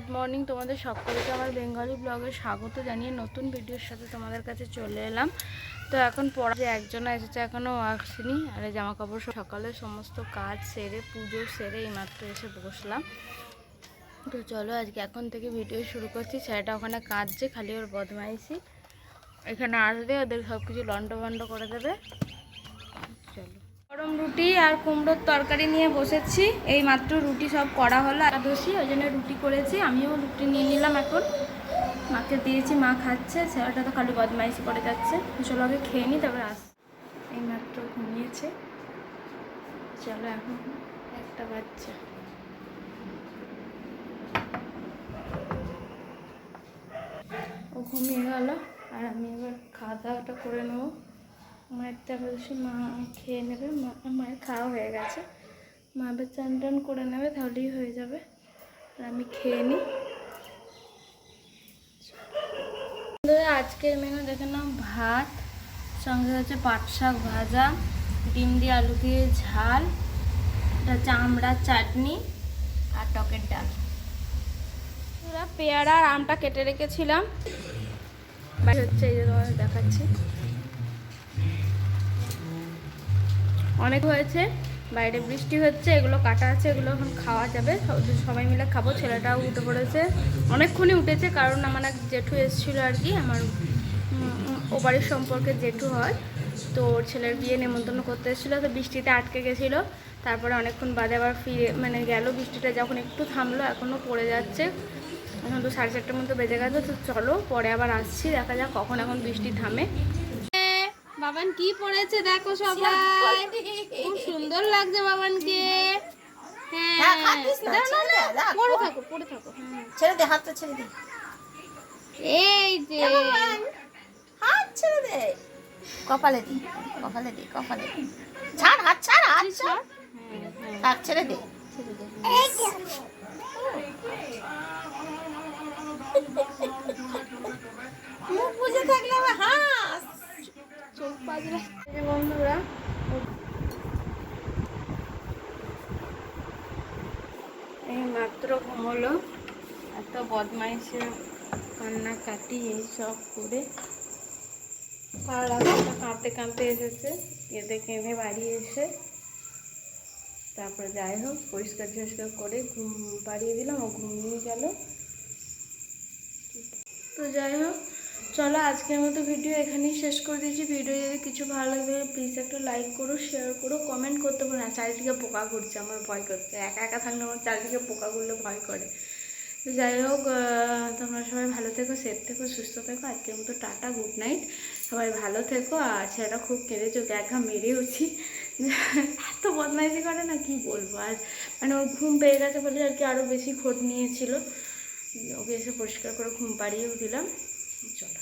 Good morning তোমাদের সকলকে আমার বেঙ্গলি ব্লগে স্বাগত জানিয়ে নতুন ভিডিওর সাথে তোমাদের কাছে চলে এলাম। তো এখন পড়া যে একজন এসেছে এখনও আসেনি। আর জামা কাপড় সকালে সমস্ত কাজ সেরে, পুজো সেরে এইমাত্র এসে বসলাম। তো চলো আজকে এখন থেকে ভিডিও শুরু করছি। ছেলেটা ওখানে কাঁদছে, খালি ওর বদমাইশি। এখানে আসবে, ওদের সব কিছু লন্ড ভন্ড করে দেবে। গরম রুটি আর কুমড়োর তরকারি নিয়ে বসেছি। এই মাত্র রুটি সব করা হলো। একাদশী ওই জন্য রুটি করেছি। আমিও রুটি নিয়ে নিলাম এখন। মাকে দিয়েছি, মা খাচ্ছে। ছেলেটা তো খালি বদমাইশি করে যাচ্ছে। চলো আগে খেয়ে নিই তারপরে আস এই মাত্র ঘুমিয়েছে। চলো এখন একটা বাচ্চা ও ঘুমিয়ে গেল, আর আমি এবার খাওয়া দাওয়াটা করে নেব। মায়ের তারপরে মা খেয়ে নেবে, মা, মায়ের খাওয়া হয়ে গেছে। মা এবার চান টান করে নেবে, তাহলেই হয়ে যাবে। আর আমি খেয়ে নিই আজকের মেনু দেখে নাও, ভাত, সঙ্গে হচ্ছে পাট শাক ভাজা, ডিম দিয়ে আলু দিয়ে ঝাল এটা চামড়ার চাটনি আর টকের ডাল। পেয়ারা আর আমটা কেটে রেখেছিলাম। হচ্ছে এই দেখাচ্ছি। অনেক হয়েছে, বাইরে বৃষ্টি হচ্ছে, এগুলো কাটা আছে, এগুলো এখন খাওয়া যাবে সবাই মিলে খাব, ছেলেটাও উঠে পড়েছে, অনেকক্ষণই উঠেছে, কারণ আমার এক জেঠু এসেছিল আর কি, আমার ও বাড়ির সম্পর্কে জেঠু হয়, তো ওর ছেলের বিয়ে নেমন্তন্ন করতে এসেছিল, তো বৃষ্টিতে আটকে গেছিল, তারপরে অনেকক্ষণ বাদে আবার ফিরে মানে গেল বৃষ্টিটা, যখন একটু থামলো, এখনও পড়ে যাচ্ছে, এখন তো সাড়ে চারটের মতো বেজে গেছে, তো চলো পরে আবার আসছি, দেখা যাক কখন এখন বৃষ্টি থামে। বাবান কি পড়েছে দেখো সবাই। খুব সুন্দর লাগছে বাবানকে। হ্যাঁ হ্যাঁ, না, পড়ে থাকো পড়ে থাকো হ্যাঁ। ছেড়ে দে হাতটা ছেড়ে দে। এই যে। হাত ছেড়ে দে। কপালে দি কপালে দি কপালে দি। ছাড় হাত ছাড় হাত ছাড়। হাত ছেড়ে দে। ছেড়ে দে। মুখ বুঝে থাকলে আবার হাস চোখ পাজরা এই যে এই মাত্র ঘুমলো। এত বদমাইশে কান্না কাটি এইসব করে। কাঁদতে কাঁদতে এসেছে কেঁদে কেঁদে বাড়ি এসে তারপরে যাই হোক, পরিষ্কার ঝরিষ্কার করে ঘুম পাড়িয়ে দিলাম, ও ঘুমিয়ে গেল। তো যাই হোক চলো আজকের মতো ভিডিও এখানেই শেষ করে দিয়েছি। ভিডিও যদি কিছু ভালো লাগে প্লিজ একটা লাইক করো শেয়ার করো কমেন্ট করতে পারো না। চারিদিকে পোকা ঘুরছে, আমার ভয় করছে। একা একা থাকলে আমার চারিদিকে পোকা ঘুরলে ভয় করে। তো যাই হোক তোমরা সবাই ভালো থেকো সেফ থেকো, সুস্থ থেকো। আজকের মতো টাটা গুড নাইট সবাই ভালো থেকো। আর ছেলেটা খুব কেঁদেছে ওকে একা মেরেওছি এত বদমাইশি করে না, কি বলব? আর মানে ওর ঘুম পেয়ে গেছে বলে আর কি আরও বেশি খোঁজ নিয়েছিল। ওকে এসে পরিষ্কার করে ঘুম পাড়িয়েও দিলাম। চলো